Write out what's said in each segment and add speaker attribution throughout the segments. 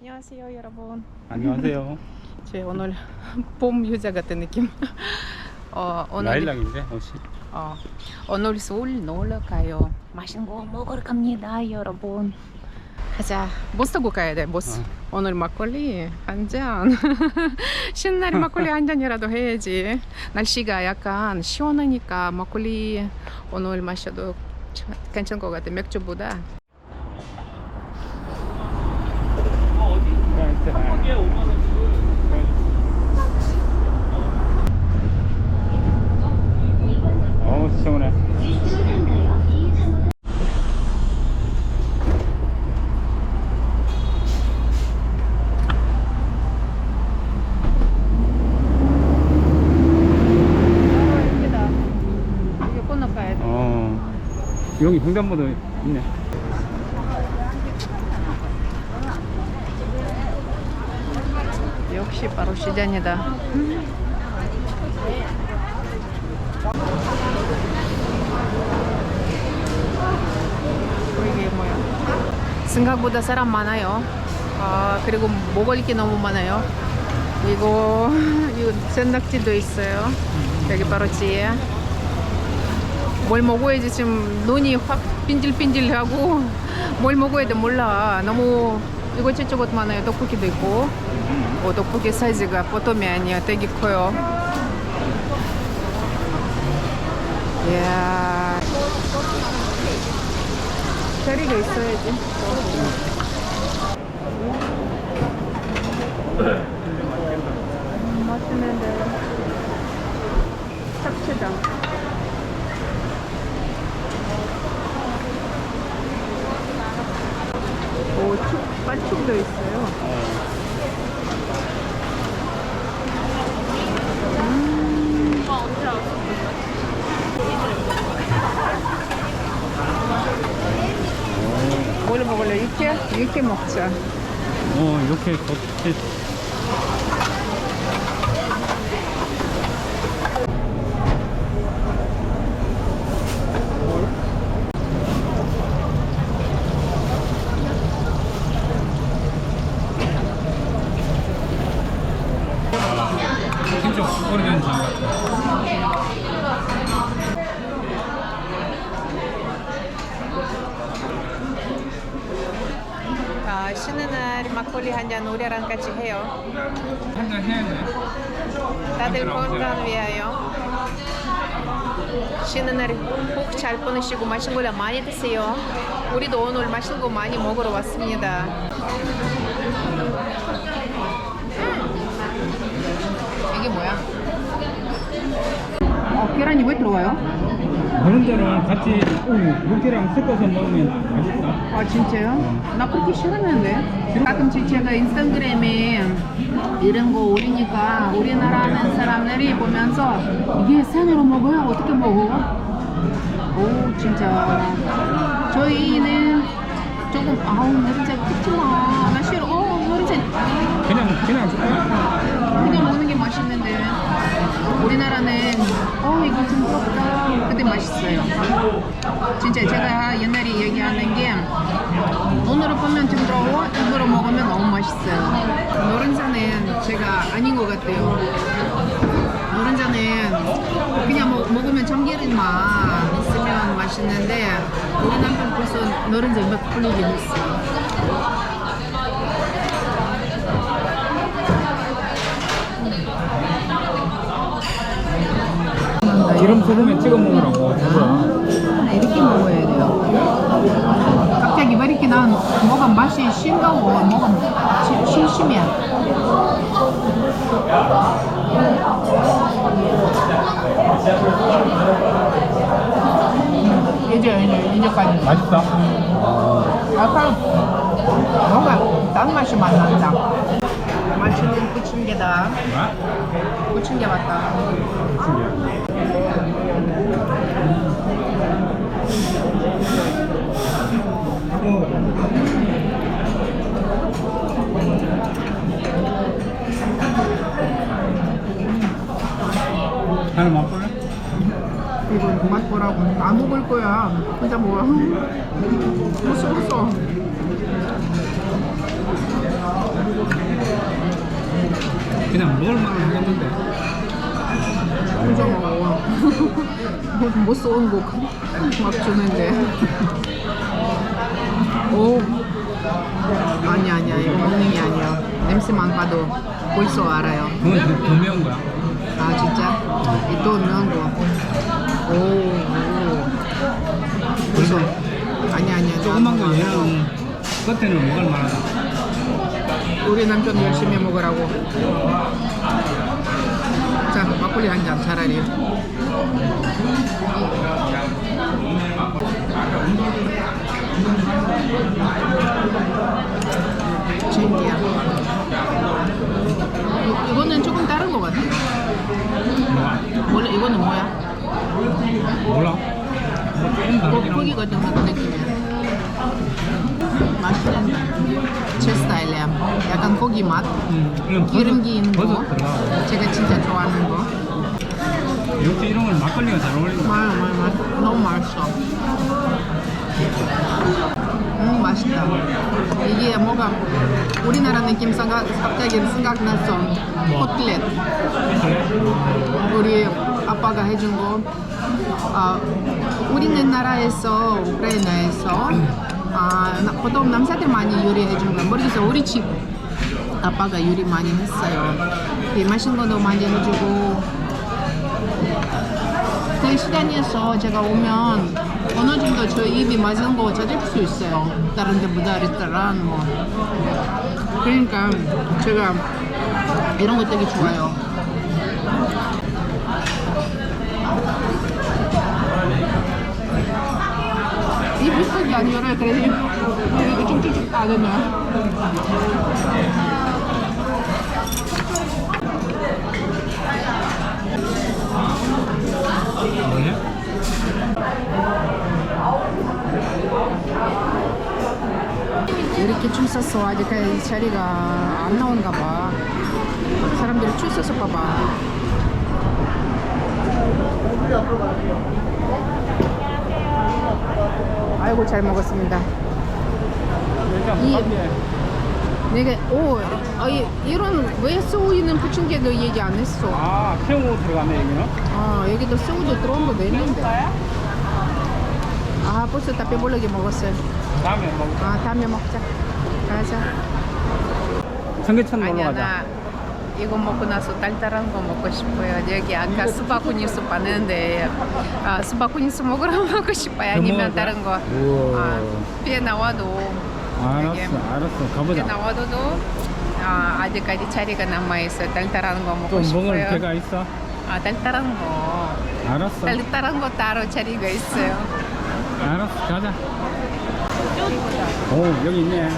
Speaker 1: 안녕하세요 여러분.
Speaker 2: 안녕하세요.
Speaker 1: 제 오늘 봄 여자 같은 느낌. 어 오늘
Speaker 2: 라일락인데 옷이.
Speaker 1: 어 오늘 서울 놀러 가요. 맛있는 거 먹으러 갑니다 여러분. 가자. 버스 타고 가야 돼 버스.
Speaker 2: 어.
Speaker 1: 오늘 막걸리 한 잔. 신나게 막걸리 한 잔이라도 해야지. 날씨가 약간 시원하니까 막걸리 오늘 마셔도 참 괜찮을 것 같아 맥주보다.
Speaker 2: 어우 시원해.
Speaker 1: 예쁘다. 이게 건너가야 돼.
Speaker 2: 어 여기 횡단보도 있네.
Speaker 1: 역시 바로 시장이다. 이게 뭐야? 생각보다 사람 많아요. 아 그리고 먹을 게 너무 많아요. 이거 이거 산낙지도 있어요. 여기 바로 뒤에. 뭘 먹어야지 지금 눈이 확 빈질빈질하고 뭘 먹어야 돼 몰라. 너무 이것저것 많아요. 떡볶이도 있고. 어, 떡볶이 사이즈가 보통이 아니야. 되게 커요. 이야. 자리가 있어야지. 음, 맛있는데. 잡채장. 오, 축, 반죽도 있어요. 뭘 먹을래? 육회? 육회 먹자.
Speaker 2: 어 이렇게 겉에 진짜 오래된 장 같아.
Speaker 1: 아, 쉬는 날 잔 우리랑 같이 해요.
Speaker 2: 한잔 해야 돼.
Speaker 1: 다들 건강 위하여. 쉬는 날꼭잘 보내시고 맛있는 거 많이 드세요. 우리도 오늘 맛있는 거 많이 먹으러 왔습니다. 음. 이게 뭐야? 어, 계란이 왜 들어와요?
Speaker 2: 그런 데는 같이 물기랑 섞어서 먹으면 맛있다.
Speaker 1: 아 진짜요? 나 그렇게 싫었는데 가끔씩 제가 인스타그램에 이런 거 올리니까 우리나라 하는 사람들이 보면서 이게 산으로 먹어요? 어떻게 먹어? 오 진짜 저희는 조금 아우 노른자 뜯지마 나 싫어 어 노른자
Speaker 2: 그냥 그냥.
Speaker 1: 그냥 먹는 게 맛있는데 우리나라는 어 이거 좀 부럽다. 근데 맛있어요. 진짜 제가 옛날에 얘기하는 게 눈으로 보면 징그러워 입으로 먹으면 너무 맛있어요. 노른자는 제가 아닌 것 같아요. 노른자는 그냥 먹, 먹으면 참기름만 있으면 맛있는데 우리 남편 벌써 노른자 몇 풀리긴 했어요
Speaker 2: 기름 소금에 찍어 먹으라고.
Speaker 1: 아, 이렇게 먹어야 돼요. 갑자기 왜 이렇게 난 뭐가 맛이 싱거워, 뭐가 시- 심심해. 음, 이제 이제 이제까지
Speaker 2: 맛있다.
Speaker 1: 약간 뭔가 단맛이 많이 난다. 맛있는 부침개다.
Speaker 2: 뭐?
Speaker 1: 부침개 맞다.
Speaker 2: 하 나 맛볼래?
Speaker 1: 이거 맛 보라고 안 먹을 거야 혼자 먹어 무서웠어
Speaker 2: 그냥 먹을 만은 하겠는데
Speaker 1: 혼자 먹어. 못 쏘은 거막 주는데. 오. 아니 아니야 이거 먹는 게 아니야. 냄새만 봐도 벌써 알아요.
Speaker 2: 그건 더, 더 매운 거야
Speaker 1: 아 진짜? 이또 넣은 거. 오. 오. 벌써. 아니 아니야.
Speaker 2: 조그만 거 얘는 겉에는 먹을 만하다
Speaker 1: 우리 남편 열심히 먹으라고. 자 막걸리 한 잔 차라리. 진기야. 이- 이거는 조금 다른 것 같아. 원래 이거는 뭐야?
Speaker 2: 몰라 뭐 조금
Speaker 1: 고,
Speaker 2: 다르긴
Speaker 1: 고기
Speaker 2: 한데
Speaker 1: 같은 거 느낌이야. 맛있는 제 스타일이야. 약간 고기 맛,
Speaker 2: 음, 버섯-
Speaker 1: 기름기 있는 거.
Speaker 2: 버섯 들어가고
Speaker 1: 제가 진짜 좋아하는 거.
Speaker 2: 역시 이런 건 막걸리가 잘 어울린다
Speaker 1: 말, 말, 말. 너무 맛있어. 음, 맛있다. 이게 뭐가 우리나라 느낌 생각, 갑자기 생각났어. 코틀렛. 우리 아빠가 해준 거. 아, 우리는 나라에서 우크라이나에서 아, 나- 보통 남자들 많이 요리해 주는 거 모르겠어. 우리 집 아빠가 요리 많이 했어요. 이 맛있는 거도 많이 해주고 그 시간에서 제가 오면 어느 정도 저 입이 맞은 거 찾을 수 있어요. 다른 데보다 레스토랑 뭐. 그러니까 제가 이런 거 되게 좋아요. 이 비슷하게 안 열어요. 그래서 이렇게 쭉쭉쭉 안 되나 이렇게 줄 섰어. 아직까지 이 자리가 안 나오는가 봐. 사람들이 줄 서서 봐봐. 아이고 잘 먹었습니다. 이- 내가 오 아, 이, 이런 왜 소우이는 부침개도 얘기 안 했어.
Speaker 2: 아 새우 들어가네 여기는
Speaker 1: 아 여기도 소우도 들어온 거 있는데. 아 벌써 다 배불르게 먹었어요.
Speaker 2: 다음에
Speaker 1: 먹아 다음에 먹자. 가자.
Speaker 2: 청계천
Speaker 1: 아니야
Speaker 2: 가자
Speaker 1: 나 이거 먹고 나서 달달한 거 먹고 싶어요. 여기 아까 수바쿠니스 봤는데 아, 수바쿠니스 먹으러 먹고 싶어요. 아니면? 다른 거.
Speaker 2: 우와.
Speaker 1: 아, 배 나와도
Speaker 2: 알았어 알았어
Speaker 1: 배
Speaker 2: 가보자
Speaker 1: 나와도도 아, 아직까지 자리가 남아 있어요. 달달한 거 먹고
Speaker 2: 좀
Speaker 1: 싶어요.
Speaker 2: 먹을 배가 있어?
Speaker 1: 아 달달한 거.
Speaker 2: 알았어
Speaker 1: 달달한 거 따로 자리가 있어요.
Speaker 2: 알았어 가자 오 여기 있네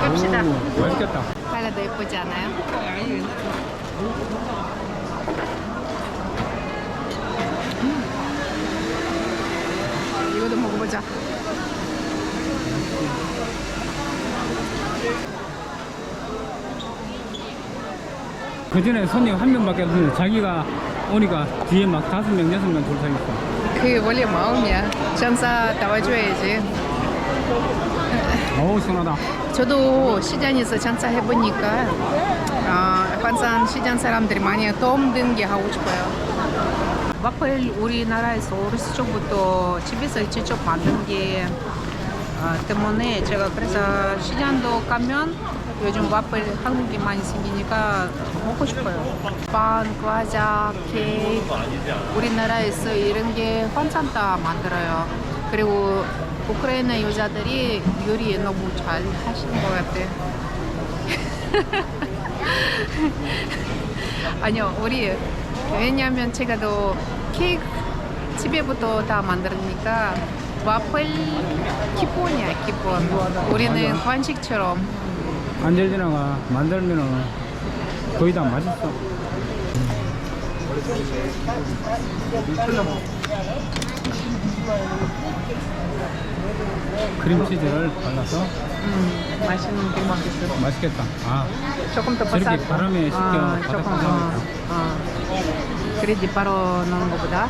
Speaker 1: 갑시다.
Speaker 2: 오, 맛있겠다
Speaker 1: 살라도 예쁘지 않아요? 음. 이것도 먹어 보자.
Speaker 2: 그 전에 손님 한 명밖에 없는데 자기가 오니까 뒤에 막 다섯 명 여섯 명 있어
Speaker 1: 그게 원래 마음이야. 전사 나와줘야지.
Speaker 2: 어우 시원하다
Speaker 1: 저도 시장에서 장사 해보니까 아, 관산 시장 사람들이 많이 도움 된게 하고 싶어요. 와플 우리나라에서 어렸을 적부터 집에서 직접 만든 게 아, 때문에 제가 그래서 시장도 가면 요즘 와플 한국에 많이 생기니까 먹고 싶어요. 빵, 과자, 케이크 우리나라에서 이런 게 환찬 다 만들어요. 그리고 우크라이나 여자들이 요리 너무 잘 하시는 것 같아. 아니요, 우리 왜냐면 제가 또 케이크 집에부터 다 만들니까 와플 기본이야 기본. 우리는 간식처럼
Speaker 2: 안젤리나가 만들면은 거의 다 맛있어 크림치즈를 발라서
Speaker 1: 음, 맛있는 고구마 있어.
Speaker 2: 맛있겠다. 아,
Speaker 1: 조금 더
Speaker 2: 저렇게
Speaker 1: 바삭.
Speaker 2: 바람에 식혀
Speaker 1: 어,
Speaker 2: 바삭
Speaker 1: 조금. 어, 어. 그래야지 바로 넣는 것보다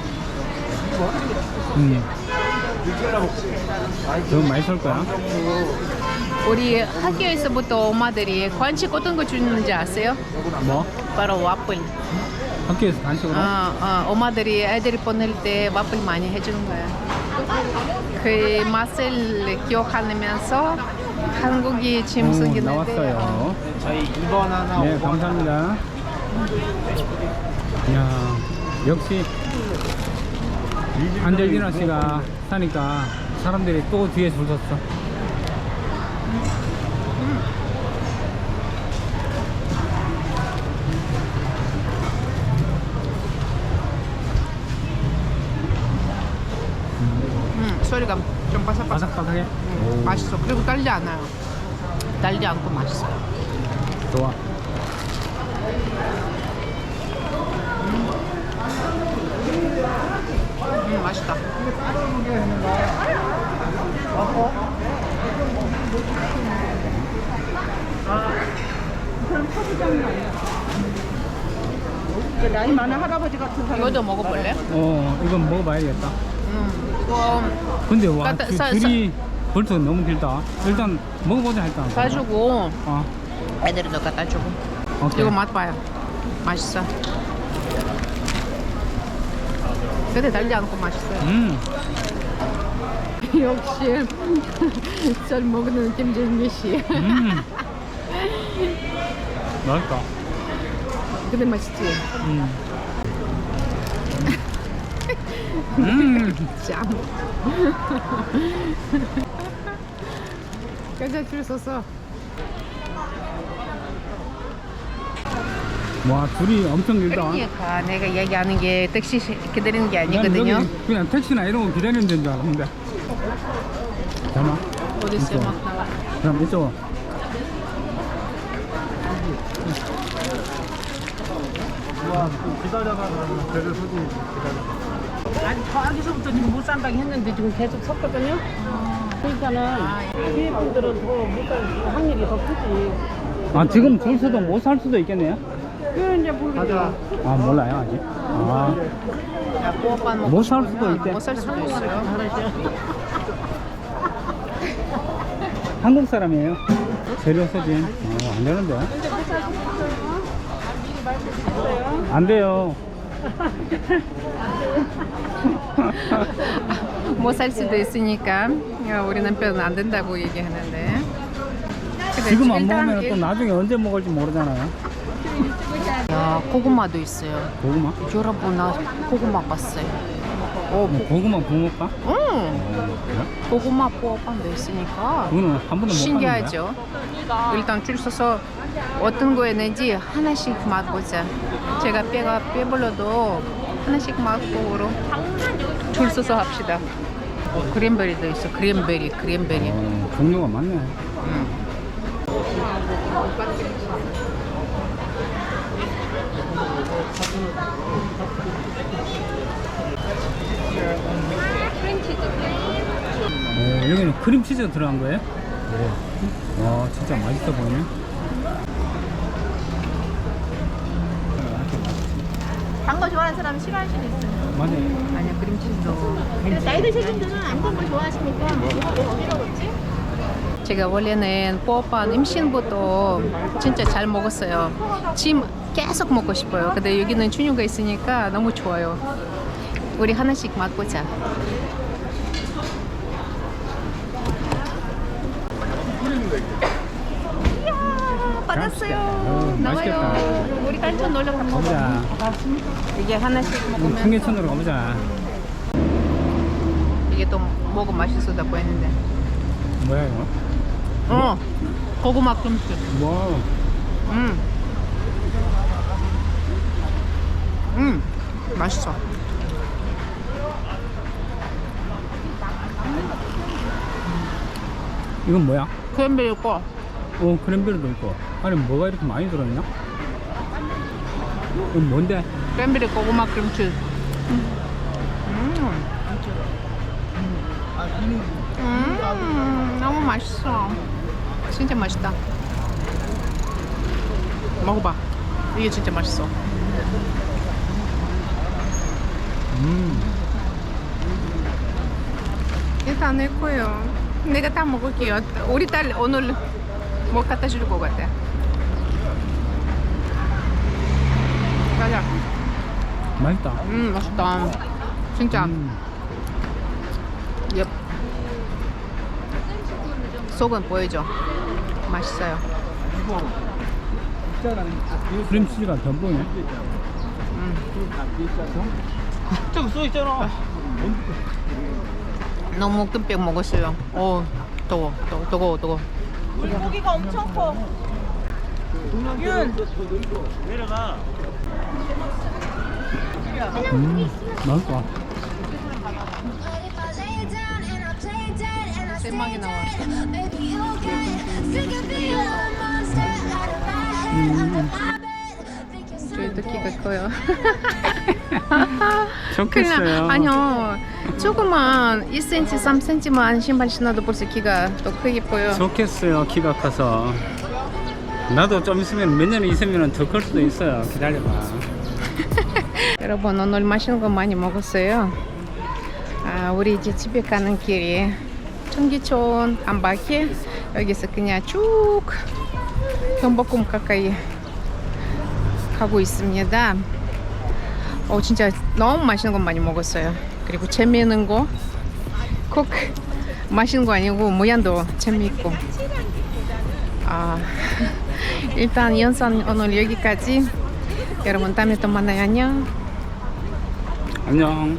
Speaker 2: 음. 더 맛있을 거야.
Speaker 1: 우리 학교에서부터 엄마들이 간식 어떤 거 주는지 아세요?
Speaker 2: 뭐?
Speaker 1: 바로 와플.
Speaker 2: 학교에서 간식으로?
Speaker 1: 어, 어, 엄마들이 애들 보낼 때 와플 많이 해주는 거야. 그 맛을 기억하면서 한국이
Speaker 2: 오,
Speaker 1: 짐승이는데
Speaker 2: 나왔어요.
Speaker 3: 저희 2번 하나
Speaker 2: 네,
Speaker 3: 5번
Speaker 2: 감사합니다. 이야, 역시 안젤리나 씨가 사니까 사람들이 또 뒤에 줄 섰어.
Speaker 1: 음, 소리가 좀 바삭바삭.
Speaker 2: 바삭바삭해?
Speaker 1: 음, 맛있어. 그리고 달지 않아요. 달지 않고 맛있어.
Speaker 2: 좋아.
Speaker 1: 음, 맛있다.
Speaker 4: 그 나이 많은 할아버지 같은 사람
Speaker 1: 이것도 먹어볼래?
Speaker 2: 어, 이건 먹어봐야겠다.
Speaker 1: 음, 이거
Speaker 2: 근데 와,
Speaker 1: 갖다-
Speaker 2: 줄-
Speaker 1: 사-
Speaker 2: 줄이 벌써 너무 길다. 일단 먹어보자 일단.
Speaker 1: 사주고
Speaker 2: 어,
Speaker 1: 애들도 갖다 주고.
Speaker 2: 오케이.
Speaker 1: 이거 맛봐요. 맛있어. 근데 달지 않고 맛있어요.
Speaker 2: 음,
Speaker 1: 역시 잘 먹는 김정미 씨.
Speaker 2: 음. 맛있다.
Speaker 1: 근데 맛있지?
Speaker 2: 음. 음.
Speaker 1: 짱. 굉장히 줄 서서
Speaker 2: 와, 줄이 엄청 길다.
Speaker 1: 그러니까 내가 얘기하는 게 택시 기다리는
Speaker 2: 게난
Speaker 1: 아니거든요.
Speaker 2: 여기 그냥 택시나 이런 거 기다리는 데인 줄 알았는데. 잠깐만.
Speaker 1: 막 나와.
Speaker 2: 그럼 이쪽.
Speaker 3: 기다려가 그러면 배를 소지 기다려
Speaker 4: 아니 저기서부터 지금 못 산다고 했는데 지금 계속 섰거든요 그러니까는 뒤에 분들은 더못 살 확률이 더 크지
Speaker 2: 아, 지금 줄 서도 못 살 수도 있겠네요.
Speaker 4: 그 이제
Speaker 2: 아, 몰라요, 아직. 아, 못살
Speaker 1: 싶으면
Speaker 2: 수도 있대.
Speaker 1: 못 살 수도 있어요.
Speaker 2: 한국 사람이에요. 재료 소진. 어, 안 되는데. 안 돼요.
Speaker 1: 못 살 수도 있으니까 야, 우리 남편은 안 된다고 얘기하는데.
Speaker 2: 지금 안 먹으면 또
Speaker 1: 일-
Speaker 2: 나중에 언제 먹을지 모르잖아요.
Speaker 1: 야, 고구마도 있어요.
Speaker 2: 고구마?
Speaker 1: 여러분 나 고구마 봤어요.
Speaker 2: 어, 뭐 고구마 부먹까?
Speaker 1: 응.
Speaker 2: 어, 그래?
Speaker 1: 고구마 뽀오빠도 있으니까
Speaker 2: 그거는 한 번도 못
Speaker 1: 신기하죠. 일단 줄 서서 어떤 거 있는지 하나씩 맛보자. 제가 배가 배불러도 하나씩 맛보고 줄 서서 합시다. 어, 크랜베리도 있어. 크랜베리, 크랜베리.
Speaker 2: 어, 종류가 많네.
Speaker 1: 음.
Speaker 2: 어, 여기는 크림치즈 들어간 거예요? 네. 와, 진짜 맛있어 보이네.
Speaker 5: 단 거 좋아하는 사람은 싫어할 수도 있어요.
Speaker 2: 맞아요.
Speaker 1: 아니야, 크림치즈도.
Speaker 5: 근데 나이 드신 분들은 안단거 좋아하시니까 이거 어디로 먹지?
Speaker 1: 제가 원래는 뽀오빠 임신부터 진짜 잘 먹었어요. 지금 계속 먹고 싶어요. 근데 여기는 준유가 있으니까 너무 좋아요. 우리 하나씩 맛보자. 이야, 받았어요.
Speaker 2: 어.
Speaker 1: 나와요. 우리 단천 놀러 가면
Speaker 2: 가보자.
Speaker 1: 이게 하나씩
Speaker 2: 그럼
Speaker 1: 먹으면
Speaker 2: 청계천으로 가보자.
Speaker 1: 이게 또 먹어 맛있어다 보이는데.
Speaker 2: 뭐야, 이거?
Speaker 1: 어, 고구마 김치.
Speaker 2: 뭐,
Speaker 1: 음. 음. 맛있어.
Speaker 2: 이건 뭐야?
Speaker 1: 크랜베리 있고
Speaker 2: 어, 크랜베리도 있고. 아니, 뭐가 이렇게 많이 들어있나? 이건 뭔데?
Speaker 1: 크랜베리 고구마 크림치. 음. 음, 너무 맛있어. 진짜 맛있다. 먹어봐. 이게 진짜 맛있어.
Speaker 2: 음.
Speaker 1: 내 거예요. 내가 다 먹을게요. 우리 딸 오늘 뭐 갖다 줄 것 같아. 가자.
Speaker 2: 맛있다.
Speaker 1: 음, 맛있다. 진짜.
Speaker 2: 음.
Speaker 1: 엽. 속은 보이죠? 맛있어요.
Speaker 2: 크림치즈가 덤보네.
Speaker 3: 좀 써있잖아.
Speaker 1: 너무 끔백 먹었어요. 어, 더워, 더워, 더워, 더워.
Speaker 4: 고기가 엄청 커.
Speaker 3: 내려가.
Speaker 2: 음. 맛있다.
Speaker 1: 쌤막이 나와. 저 키가 커요.
Speaker 2: 좋겠어요.
Speaker 1: 그냥, 아니요. 조그만 2cm, 3cm만 신발 신어도 벌써 키가 더 크게 보여.
Speaker 2: 좋겠어요. 키가 커서. 나도 좀 있으면 몇 년 있으면 더 클 수도 있어요. 기다려봐.
Speaker 1: 여러분 오늘 맛있는 거 많이 먹었어요. 아, 우리 이제 집에 가는 길이 청기촌 한 바퀴 여기서 그냥 쭉 경복궁 가까이 가고 있습니다. 어 진짜 너무 맛있는 거 많이 먹었어요. 그리고 재미있는 거, 꼭 맛있는 거 아니고 모양도 재미있고. 아 일단 연산 오늘 여기까지. 여러분 다음에 또 만나요. 안녕.
Speaker 2: 안녕.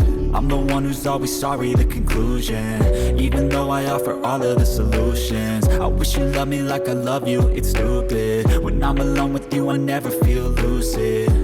Speaker 6: I'm the one who's always sorry, the conclusion. Even though I offer all of the solutions I wish you loved me like I love you, it's stupid. When I'm alone with you, I never feel lucid